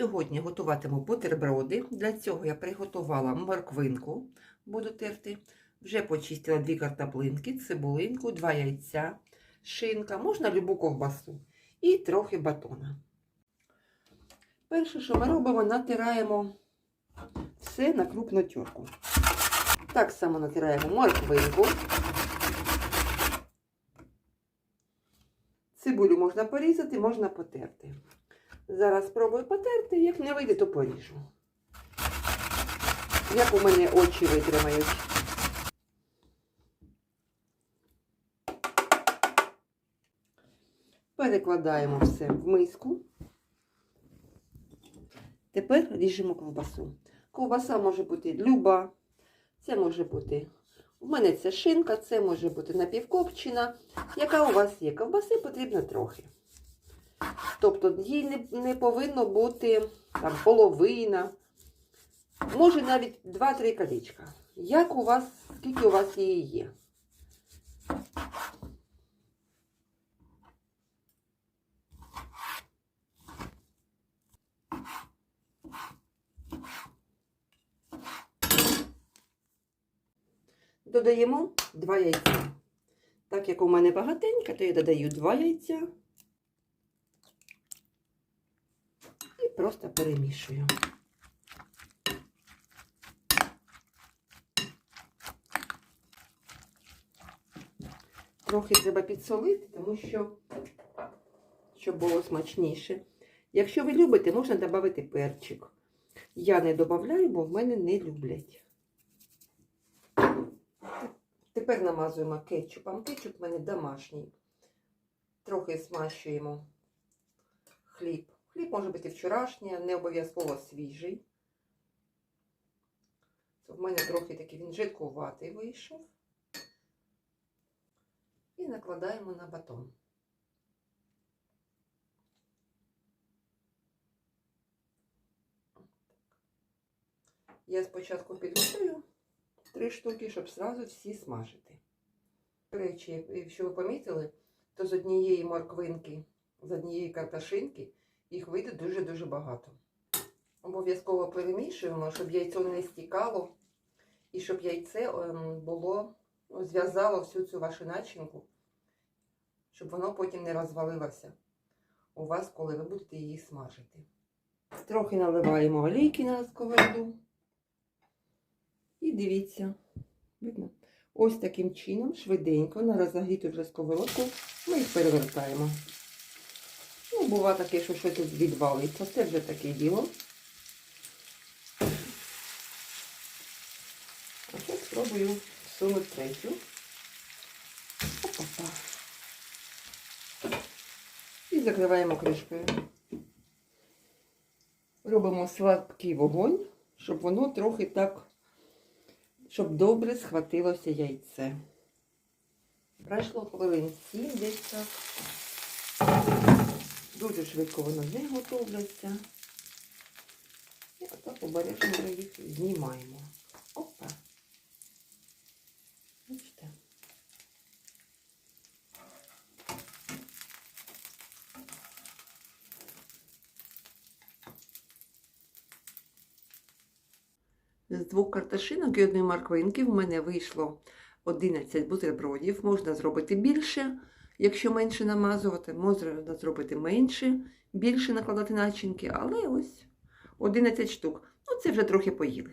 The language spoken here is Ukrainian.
Сьогодні готуватиму бутерброди. Для цього я приготувала морквинку, буду терти. Вже почистила дві картоплинки, цибулинку, два яйця, шинка, можна любу ковбасу і трохи батона. Перше, що ми робимо, натираємо все на крупну тюрку. Так само натираємо морквинку. Цибулю можна порізати, можна потерти. Зараз спробую потерти, як не вийде, то поріжу. Як у мене очі витримають. Перекладаємо все в миску. Тепер ріжемо ковбасу. Ковбаса може бути люба, це може бути. У мене це шинка, це може бути напівкопчена. Яка у вас є? Ковбаси потрібно трохи. Тобто їй не, не повинно бути там половина, може навіть 2-3 колечка. Як у вас, скільки у вас її є? Додаємо 2 яйця. Так як у мене багатенька, то я додаю 2 яйця. І просто перемішую. Трохи треба підсолити, тому що, щоб було смачніше. Якщо ви любите, можна додати перчик. Я не додаю, бо в мене не люблять. Тепер намазуємо кетчупом. Кетчуп в мене домашній. Трохи смащуємо хліб. Хліб може бути вчорашній, не обов'язково свіжий. Це в мене трохи такий він жидкуватий вийшов. І накладаємо на батон. Я спочатку підготую три штуки, щоб зразу всі смажити. До речі, якщо ви помітили, то з однієї морквинки, з однієї карташинки їх вийде дуже-дуже багато. Обов'язково перемішуємо, щоб яйцо не стікало, і щоб яйце ем, було, ну, зв'язало всю цю вашу начинку, щоб воно потім не розвалилося у вас, коли ви будете її смажити. Трохи наливаємо олійки на сковороду. І дивіться, видно? Ось таким чином, швиденько, на розогріту вже сковородку, ми їх перевертаємо. Ну, бува таке, що щось відвалиться. Це вже таке діло. А зараз спробую всунути третю. Опа-па. І закриваємо кришкою. Робимо слабкий вогонь, щоб воно трохи так, щоб добре схватилося яйце. Пройшло хвилин 7 десь так. Дуже швидко воно не готовляться. І отак обережно їх знімаємо. Опа. Бачите? З двох карташинок і одної морквинки в мене вийшло 11 бутербродів. Можна зробити більше, якщо менше намазувати, можна зробити менше, більше накладати начинки, але ось 11 штук. Ну, це вже трохи поїли.